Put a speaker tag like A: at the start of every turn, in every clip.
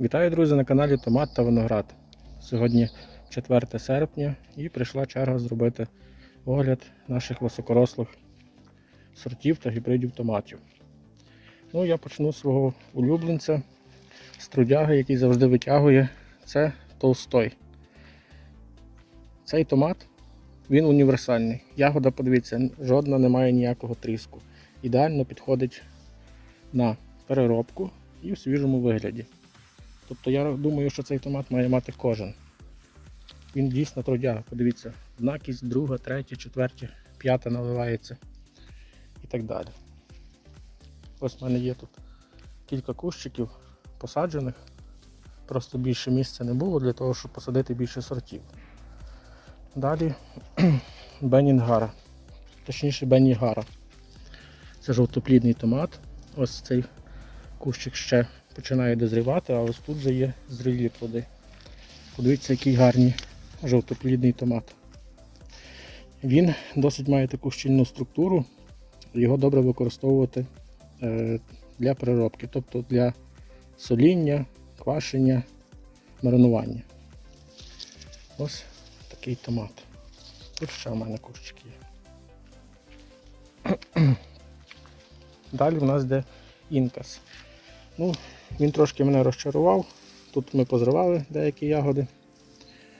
A: Вітаю, друзі, на каналі Томат та Виноград. Сьогодні 4 серпня і прийшла черга зробити огляд наших високорослих сортів та гібридів томатів. Ну, я почну з свого улюбленця, трудяги, який завжди витягує. Це Толстой. Цей томат він універсальний. Ягода, подивіться, жодна не має ніякого тріску. Ідеально підходить на переробку і в свіжому вигляді. Тобто я думаю, що цей томат має мати кожен. Він дійсно трудяга. Подивіться, одна кість, друга, третя, четверта, п'ята наливається і так далі. Ось в мене є тут кілька кущиків посаджених. Просто більше місця не було для того, щоб посадити більше сортів. Далі Бенінгара, точніше Бенігара. Це жовтоплідний томат. Ось цей кущик ще починає дозрівати, а ось тут вже є зрілі плоди. Подивіться, який гарний жовтоплідний томат. Він досить має таку щільну структуру, його добре використовувати е, для переробки, тобто для соління, квашення, маринування. Ось такий томат. Тут ще в мене кущик є. Далі в нас йде інкас. Ну, він трошки мене розчарував. Тут ми позривали деякі ягоди,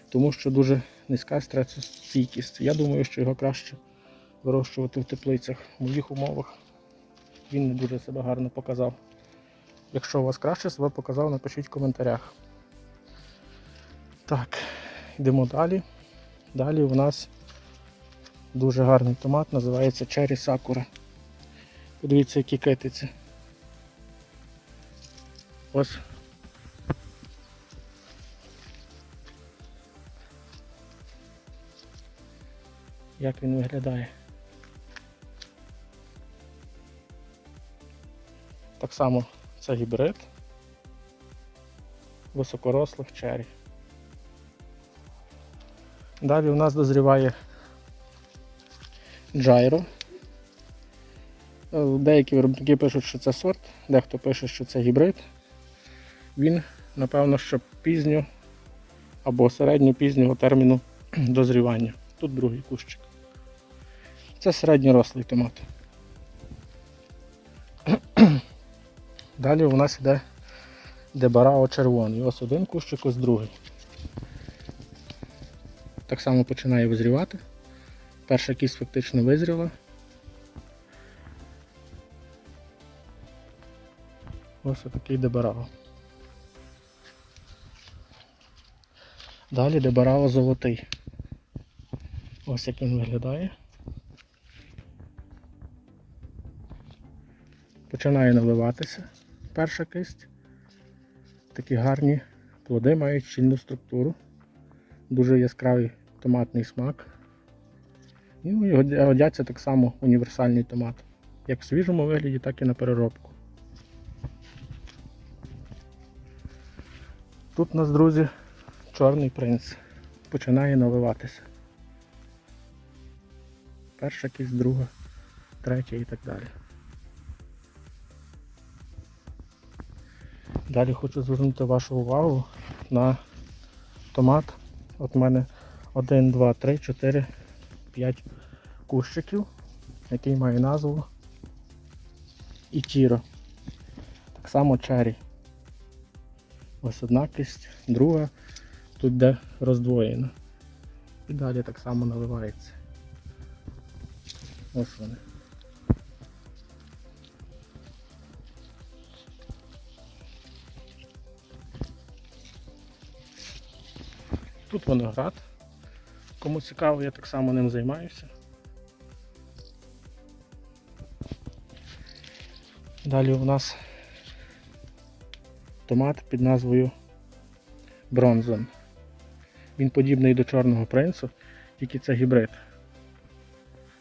A: тому що дуже низька стресостійкість. Я думаю, що його краще вирощувати в теплицях. В моїх умовах він не дуже себе гарно показав. Якщо у вас краще себе показав, напишіть в коментарях. Так, йдемо далі. Далі у нас дуже гарний томат, називається Cherry Sakura. Подивіться, які китиці. Ось. Як він виглядає. Так само це гібрид високорослих чері. Далі у нас дозріває джайро. Е, Деякі виробники пишуть, що це сорт, дехто пише, що це гібрид. Він, напевно, що пізньо або середньо-пізнього терміну дозрівання. Тут другий кущик. Це середньорослий томат. Далі у нас йде дебарао червоний. Ось один кущик, ось другий. Так само починає визрівати. Перша кість фактично визріла. Ось отакий дебарао. Далі дебарао золотий. Ось як він виглядає. Починає наливатися перша кисть. Такі гарні плоди мають щільну структуру. Дуже яскравий томатний смак. І годяться так само універсальний томат. Як в свіжому вигляді, так і на переробку. Тут у нас, друзі, чорний принц починає наливатися. Перша кість, друга, третя і так далі. Далі хочу звернути вашу увагу на томат. От у мене 1, 2, 3, 4, 5 кущиків, який має назву Ітіро. Так само чері. Ось одна кисть, друга, тут де роздвоєна. І далі так само наливається. Ось вони. Тут виноград. Кому цікаво, я так само ним займаюся. Далі у нас томат під назвою Бронзон. Він подібний до чорного принцу, тільки це гібрид.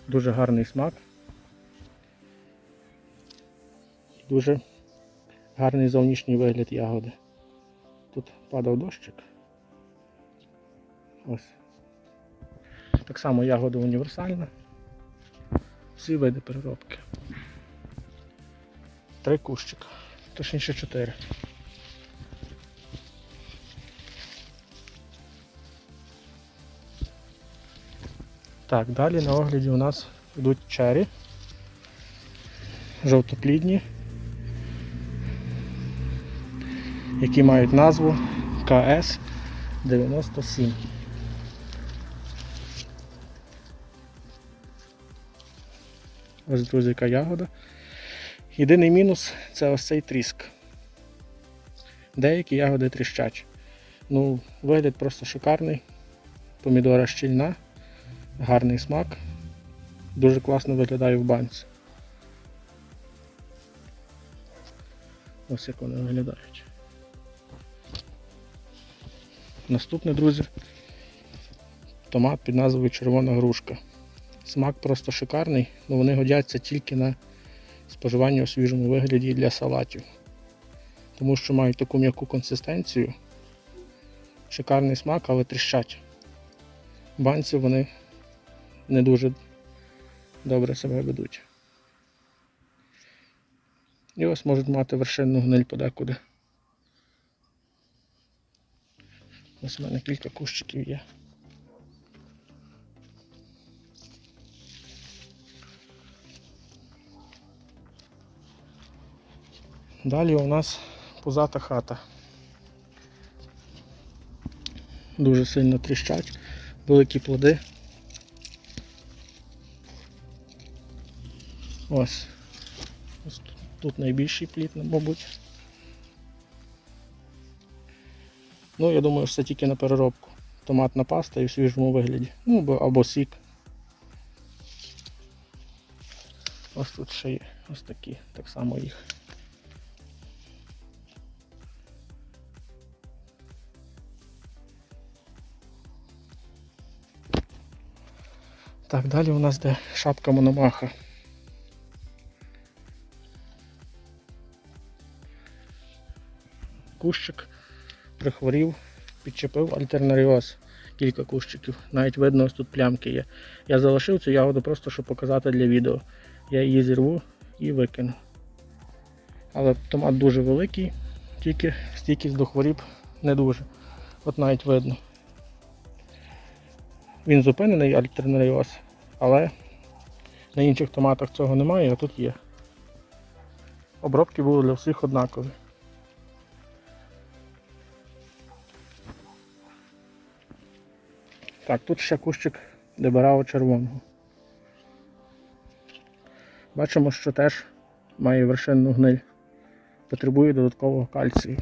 A: Дуже гарний смак. Дуже гарний зовнішній вигляд ягоди. Тут падав дощик. Ось. Так само ягода універсальна. Всі види переробки. Три кущика, точніше чотири. Так, далі на огляді у нас йдуть чері. Жовтоплідні, які мають назву КС 97. Ось, друзі, яка ягода. Єдиний мінус це ось цей тріск. Деякі ягоди тріщать. Ну, вигляд просто шикарний. Помідора щільна, гарний смак. Дуже класно виглядає в банці. Ось як вони виглядають. Наступне, друзі, томат під назвою червона грушка. Смак просто шикарний, але вони годяться тільки на споживання у свіжому вигляді для салатів. Тому що мають таку м'яку консистенцію. Шикарний смак, але тріщать. Банці вони не дуже добре себе ведуть. І ось можуть мати вершинну гниль подекуди. Ось у мене кілька кущиків є. Далі у нас пузата хата. Дуже сильно тріщать, великі плоди. Ось. Ось тут, тут найбільший плід, мабуть. Ну, я думаю, що це тільки на переробку. Томатна паста і в свіжому вигляді. Ну, або, або сік. Ось тут ще є ось такі, так само їх. Так, далі у нас де шапка мономаха. Кущик прихворів, підчепив альтернаріоз. Кілька кущиків. Навіть видно, ось тут плямки є. Я залишив цю ягоду просто, щоб показати для відео. Я її зірву і викину. Але томат дуже великий, тільки стійкість до хворіб не дуже. От навіть видно. Він зупинений альтернаріоз, але на інших томатах цього немає, а тут є. Обробки були для всіх однакові. Так, тут ще кущик дебарао червоного. Бачимо, що теж має вершинну гниль. Потребує додаткового кальцію.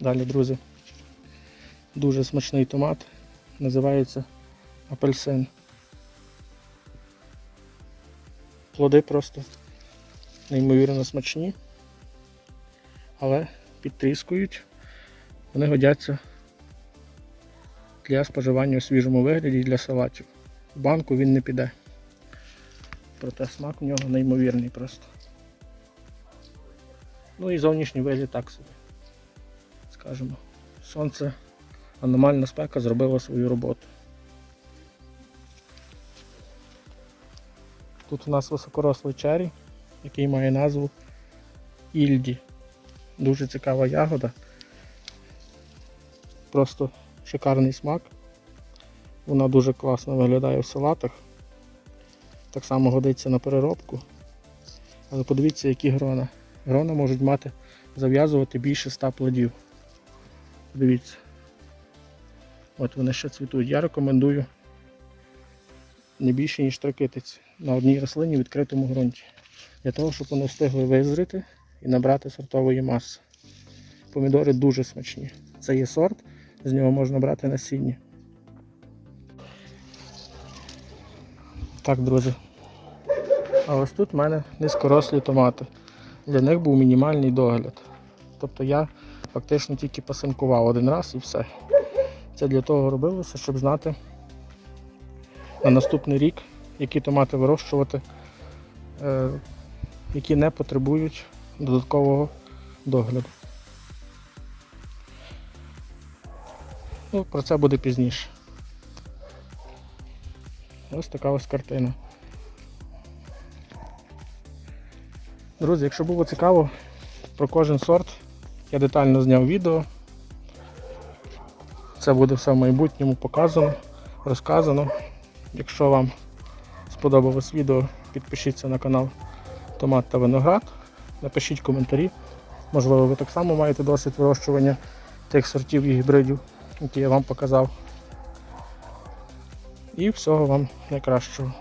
A: Далі, друзі, дуже смачний томат. Називається апельсин. Плоди просто неймовірно смачні, але підтріскують. Вони годяться для споживання у свіжому вигляді і для салатів. В банку він не піде. Проте смак у нього неймовірний просто. Ну і зовнішній вигляд так собі. Скажемо. Сонце, аномальна спека зробила свою роботу. Тут у нас високорослий чері, який має назву Ільді. Дуже цікава ягода. Просто шикарний смак. Вона дуже класно виглядає в салатах. Так само годиться на переробку. Але подивіться, які грона. Грона можуть мати зав'язувати більше 100 плодів. Дивіться. От вони ще цвітуть. Я рекомендую не більше, ніж три китиці на одній рослині в відкритому ґрунті. Для того, щоб вони встигли визріти і набрати сортової маси. Помідори дуже смачні. Це є сорт, з нього можна брати насіння. Так, друзі. А ось тут в мене низькорослі томати. Для них був мінімальний догляд. Тобто я фактично тільки пасинкував один раз і все. Це для того робилося, щоб знати на наступний рік, які томати вирощувати, е, які не потребують додаткового догляду. Ну, Про це буде пізніше. Ось така ось картина. Друзі, якщо було цікаво про кожен сорт, я детально зняв відео. Це буде все в майбутньому показано, розказано. Якщо вам сподобалось відео, підпишіться на канал Томат та Виноград. Напишіть коментарі. Можливо, ви так само маєте досвід вирощування тих сортів і гібридів, які я вам показав. І всього вам найкращого.